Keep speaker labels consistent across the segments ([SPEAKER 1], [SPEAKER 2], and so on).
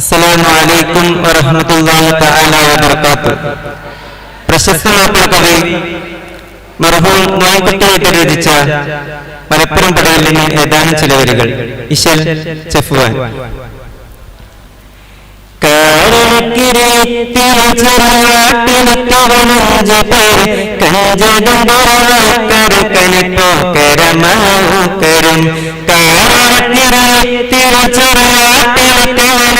[SPEAKER 1] അസ്സലാമു അലൈക്കും വറഹ്മത്തുള്ളാഹി കവി മർഹൂം രചിച്ച മലപ്പുറം പടയിൽ ഏതാനും ചില വരികൾ. ചെഫുവാൻ.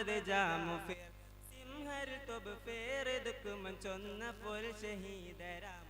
[SPEAKER 2] पर जाम फिर सिमहर तुब फेर दुख मचुन फुल शहीद राम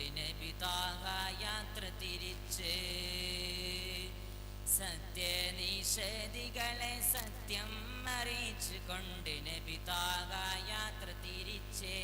[SPEAKER 3] അതിന് പിതാവ യാത്ര തിരിച്ച് സത്യനിഷേധികളെ സത്യം അറിയിച്ചു കൊണ്ടിന് പിതാവ യാത്ര തിരിച്ചേ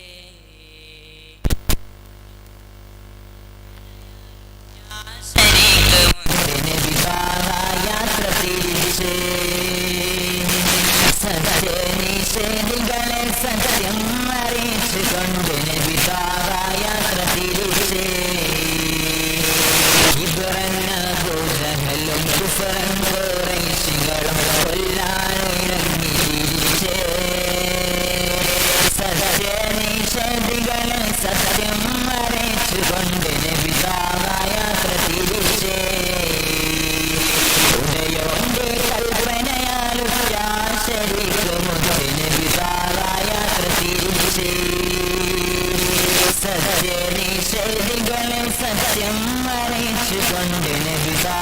[SPEAKER 4] సత్యం మరయించుకుండెను విదా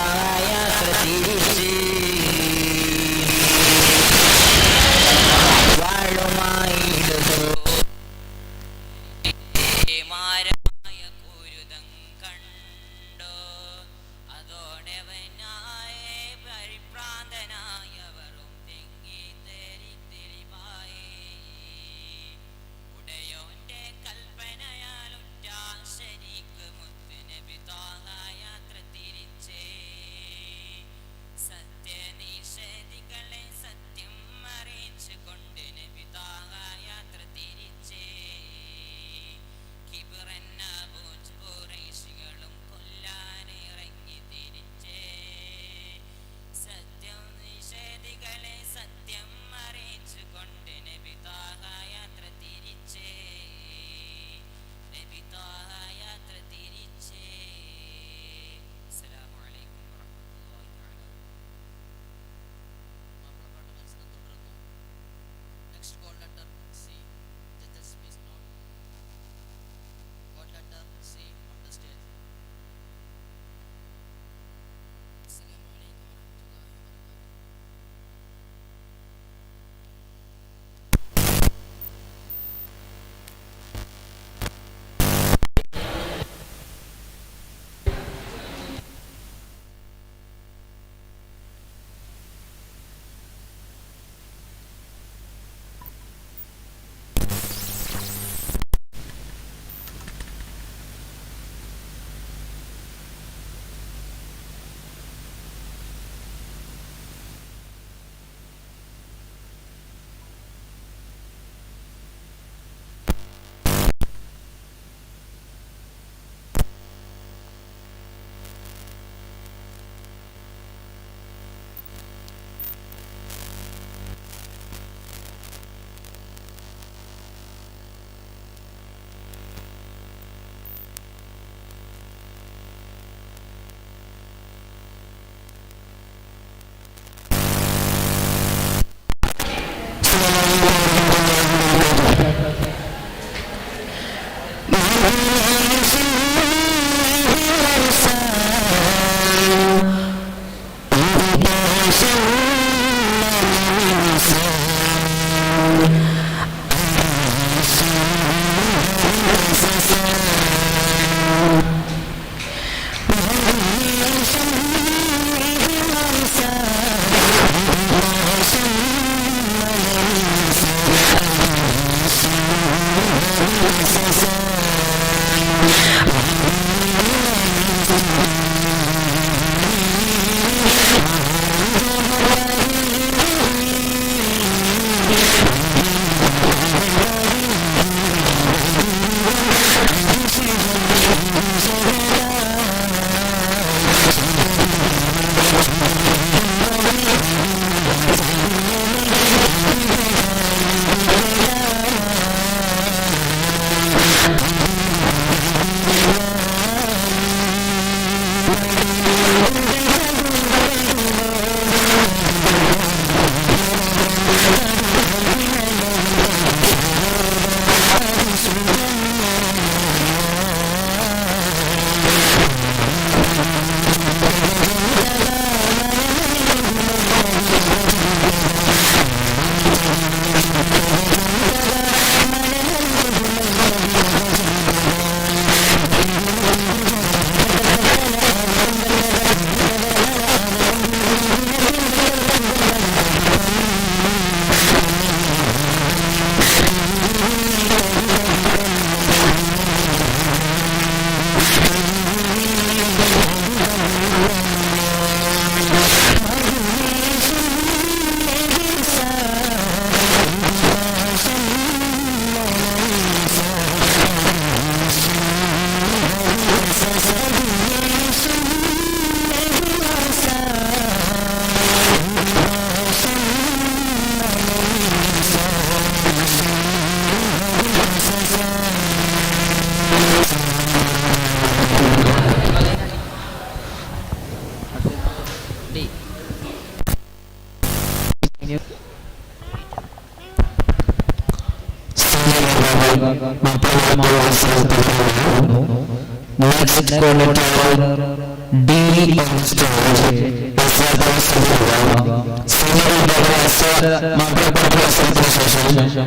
[SPEAKER 4] B on stage is that very similar. Senior Babu Asa Mabra Babu Asa Association.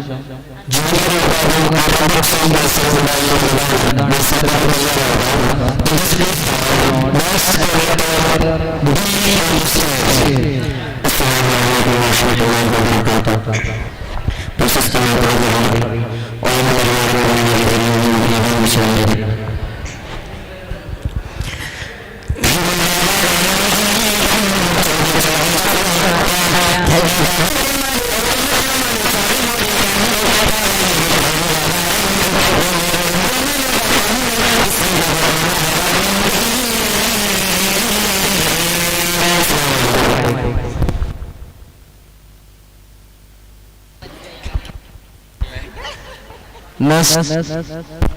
[SPEAKER 4] Junior Babu Mabra Song Asa Mabra Asa Babu Asa This is most creator B on stage. This is the Babu Asa Mabra Asa Babu
[SPEAKER 5] Asa
[SPEAKER 4] Nas, nas, nas, nas, nas.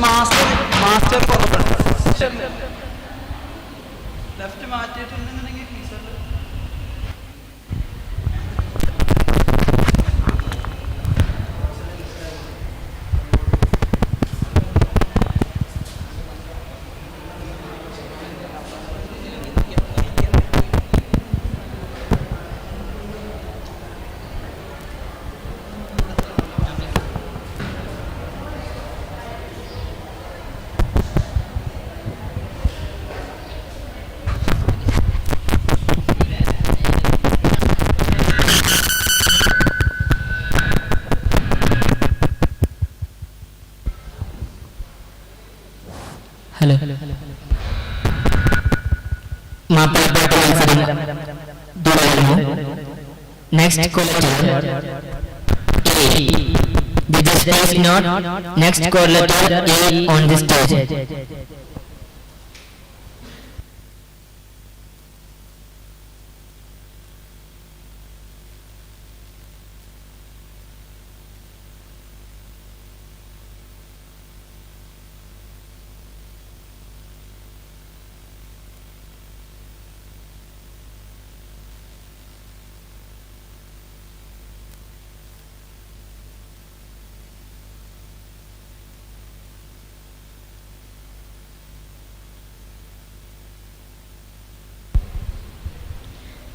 [SPEAKER 4] Master master പുറപ്പെടും left മാറ്റിയിട്ടുണ്ടെന്നുണ്ടെങ്കിൽ
[SPEAKER 5] next collator A. They just place not next collator A on this stage.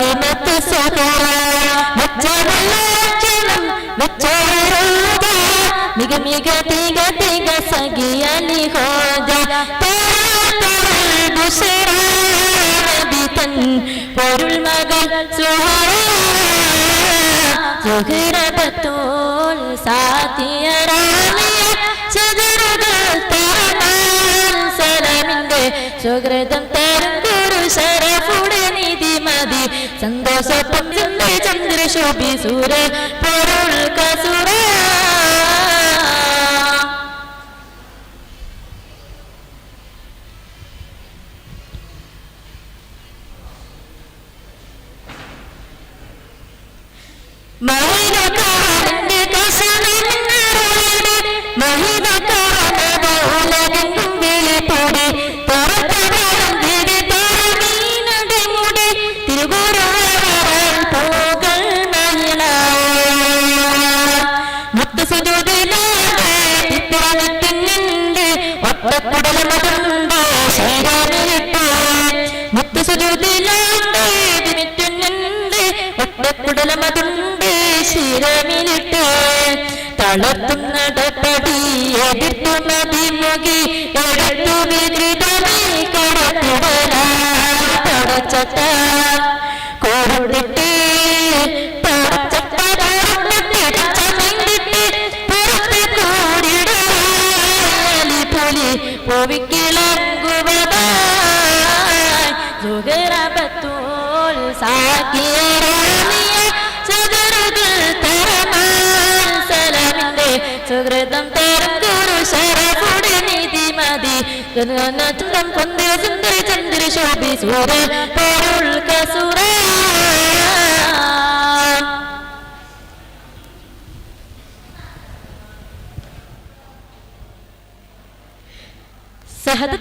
[SPEAKER 6] கரிமத்து சகோதரா வச்சவல்லட்சணம் வச்சவராத மிக மிக தீக தீக சகியனி ஹோஜா பேராபரல் புஷரா நபி தன் பொருள் மகள் சுஹரா சுஹரபத்தோல் சாத்தியராமிய சுகரகள் தாமான் சரமிந்து சுகிருதம் தரும் குரு சரபுடனே മതി സന്തോഷപ്പം ചന്ദ്രശോഭി ചന്ദ്ര ശോഭി സൂര പൊരുൾ കസുര. ഒറ്റക്കുടലമതുണ്ട് ശിരമിലിട്ട് തളർത്തും നടപടി എതിർത്തു മതിമുകി എടുത്തു വിദ്രുതമേ കടത്തുടലാ തടച്ചട്ട കോടിട്ട് പൂവിക്കിളങ്ങുവതായി സുഗരപത്തോൾ സുഹൃതം തരം ഗുരു ശരഫുടെ നീതി മതി. ചന്ദ്രം കൊന്ത സുന്ദര ചന്ദ്ര ശോഭി സൂര പൊരുൾ കസുര. സഹദ